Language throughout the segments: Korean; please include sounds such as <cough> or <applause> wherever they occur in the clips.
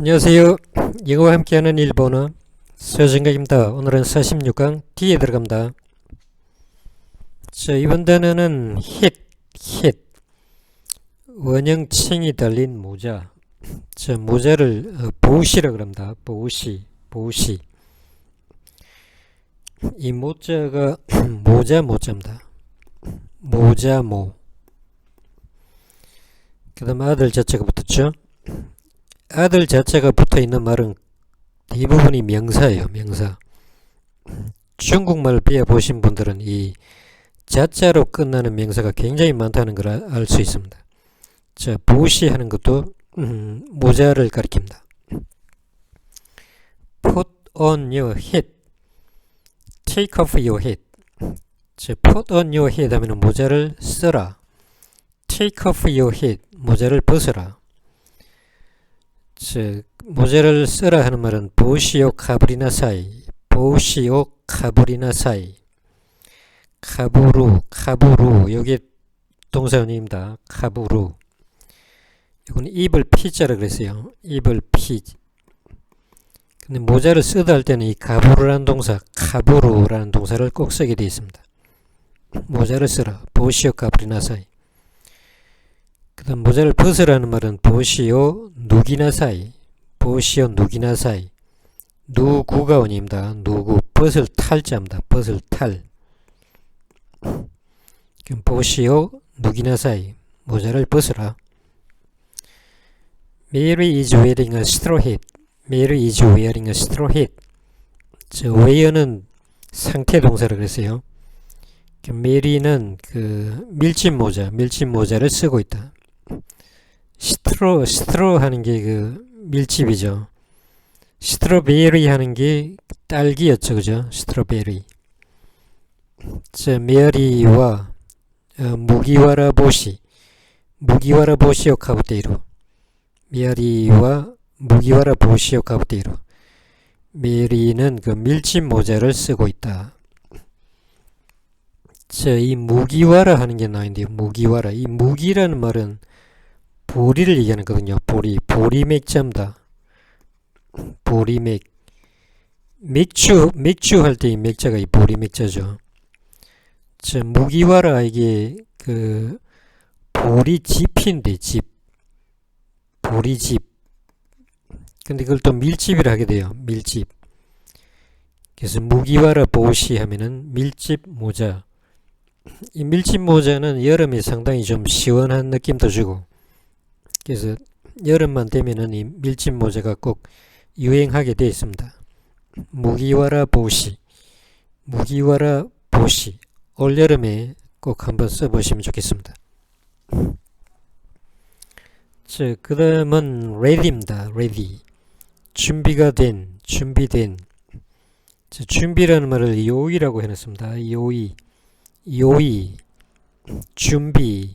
안녕하세요. 영어와 함께하는 일본어 서정각입니다. 오늘은 46강 D에 들어갑니다. 자, 이번 단어는 hit, hit. 원형칭이 달린 모자. 자, 모자를 어, 보시라 그럽니다. 보시, 보시. 이 모자가 <clears throat> 모자 모자입니다. 모자 모. 그 다음 아들 자체가 붙었죠. 아들 자체가 붙어 있는 말은 대부분이 명사예요, 명사. 중국말 배워보신 분들은 이 자자로 끝나는 명사가 굉장히 많다는 걸 알 수 있습니다. 자, 보시하는 것도 음, 모자를 가리킵니다. Put on your hat. Take off your hat. 자, put on your hat 하면 모자를 써라. Take off your hat. 모자를 벗어라. 즉 모자를 쓰라 하는 말은 보시오 카브리나사이 보시오 카브리나사이. 카부루 카부루. 여기 동사원입니다. 카부루. 이건 입을 피자라 그랬어요. 입을 피. 근데 모자를 쓰다 할 때는 이 카부루라는 동사 카부루라는 동사를 꼭 쓰게 되어 있습니다. 모자를 쓰라. 보시오 카브리나사이 모자를 벗으라는 말은 보시오 누기나 사이 보시오 누기나 사이 누구가 원입니다. 누구 벗을 탈자입니다. 벗을 탈 그럼 보시오 누기나 사이 모자를 벗으라 Mary is wearing a straw hat. Mary is wearing a straw hat. 저 wear는 상태 동사라 그랬어요. 메리는 그 밀짚 모자, 밀짚 모자를 쓰고 있다. 스트로 스트로 하는 게 그 밀집이죠. 스트로베리 하는 게 딸기였죠, 그죠? 스트로베리. 자, 메리와 어, 무기와라 보시, 무기와라 보시오 카부테이로. 메리와 무기와라 보시오 카부테이로. 메리는 그 밀집 모자를 쓰고 있다. 자, 이 무기와라 하는 게 나인데요. 무기와라. 이 무기라는 말은 보리를 얘기하는 거거든요. 보리, 보리 맥자입니다. 보리 맥. 맥주, 맥주 할 때 이 맥자가 이 보리 맥자죠. 저 무기와라 이게 그 보리 짚인데 짚. 보리 짚. 근데 그걸 또 밀집이라 하게 돼요. 밀집. 그래서 무기와라 보시 하면은 밀집 모자. 이 밀집 모자는 여름에 상당히 좀 시원한 느낌도 주고 그래서 여름만 되면은 이 밀짚 모자가 꼭 유행하게 되어 있습니다. 무기와라 보시, 무기와라 보시, 올여름에 꼭 한번 써보시면 좋겠습니다. 자, 그 다음은 ready입니다. ready. 준비가 된, 준비된. 자, 준비라는 말을 요이라고 해놨습니다. 요이, 요이, 준비,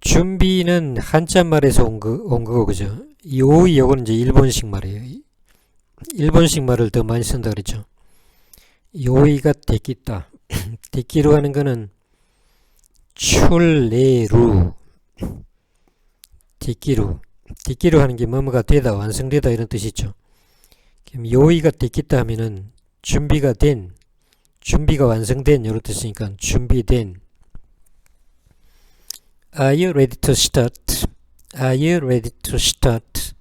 준비는 한자말에서 온, 거, 온 거고 그죠? 요이 요거는 이제 일본식 말이에요. 일본식 말을 더 많이 쓴다 그랬죠. 요이가 데끼다. 데끼로 <clears throat> 하는 거는 출내루 데끼루 데끼루 하는 게 뭐뭐가 되다 완성되다 이런 뜻이죠. 그럼 요이가 데끼다 하면은 준비가 된 준비가 완성된 이런 뜻이니까 준비된 Are you ready to start? Are you ready to start?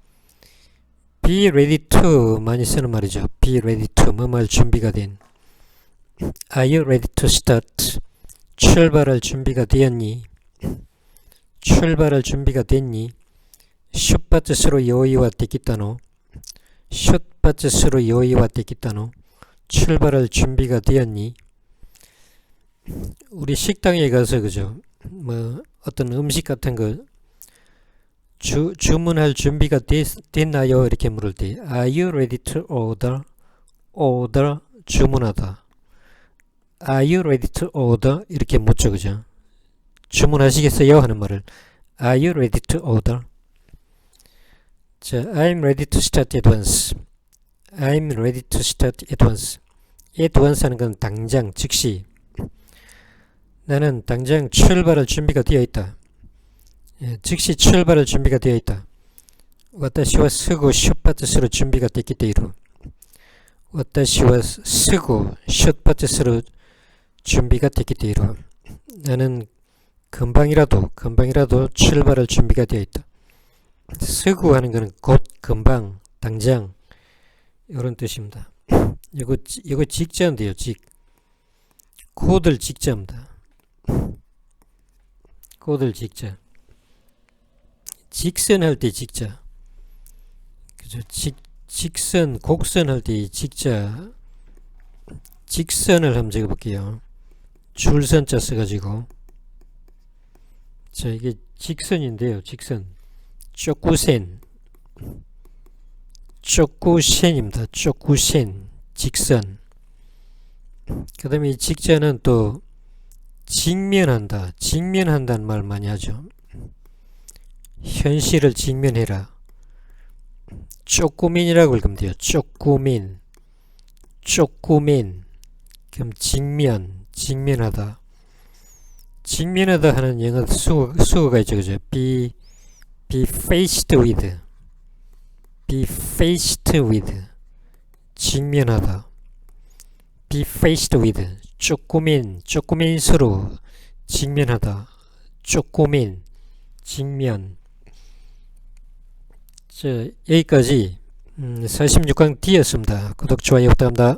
Be ready to 많이 쓰는 말이죠. Be ready to 뭐뭐 할 준비가 된. Are you ready to start? 출발할 준비가 되었니? 출발할 준비가 됐니? 슛바츠스로 요이와 데키타노 슛바츠스로 요이와 데키타노 출발할 준비가 되었니? 우리 식당에 가서 그죠? 뭐 어떤 음식 같은 거 주, 주문할 준비가 됐, 됐나요? 이렇게 물을 때 Are you ready to order? order 주문하다 Are you ready to order? 이렇게 묻죠 그죠? 주문하시겠어요? 하는 말을 Are you ready to order? 자, I'm ready to start at once I'm ready to start at once at once 하는 건 당장, 즉시 나는 당장 출발할 준비가 되어 있다. 예, 즉시 출발할 준비가 되어 있다. 와타시와 쓰고 숏바트스로 준비가 됐기 때이루 와타시와 쓰고 숏바트스로 준비가 됐기 때이루 나는 금방이라도 금방이라도 출발할 준비가 되어 있다. 쓰고 하는 것은 곧 금방 당장 이런 뜻입니다. <clears throat> 이거 지- 이거 직자인데요. 직 코들 직자입니다. 코들 직자 직선 할 때 직자 그죠? 직 직선 곡선 할 때 직자 직선을 한번 적어볼게요. 줄선자 써가지고 자 이게 직선인데요. 직선 쪼꾸센 쪼꾸센입니다. 쪼꾸센 직선 그 다음에 이 직자는 또 직면한다. 직면한다는 말 많이 하죠. 현실을 직면해라. 쪼꾸민이라고 읽으면 돼요. 쪼꾸민. 쪼꾸민. 그럼 직면 직면하다. 직면하다 하는 영어 수어, 수어가 있죠. 그죠? be be faced with. Be faced with. 직면하다. Be faced with 쪼꼬민 쪼꼬민스로 직면하다 쪼꼬민 직면 자 여기까지 음, 46강 D였습니다. 구독 좋아요 부탁합니다.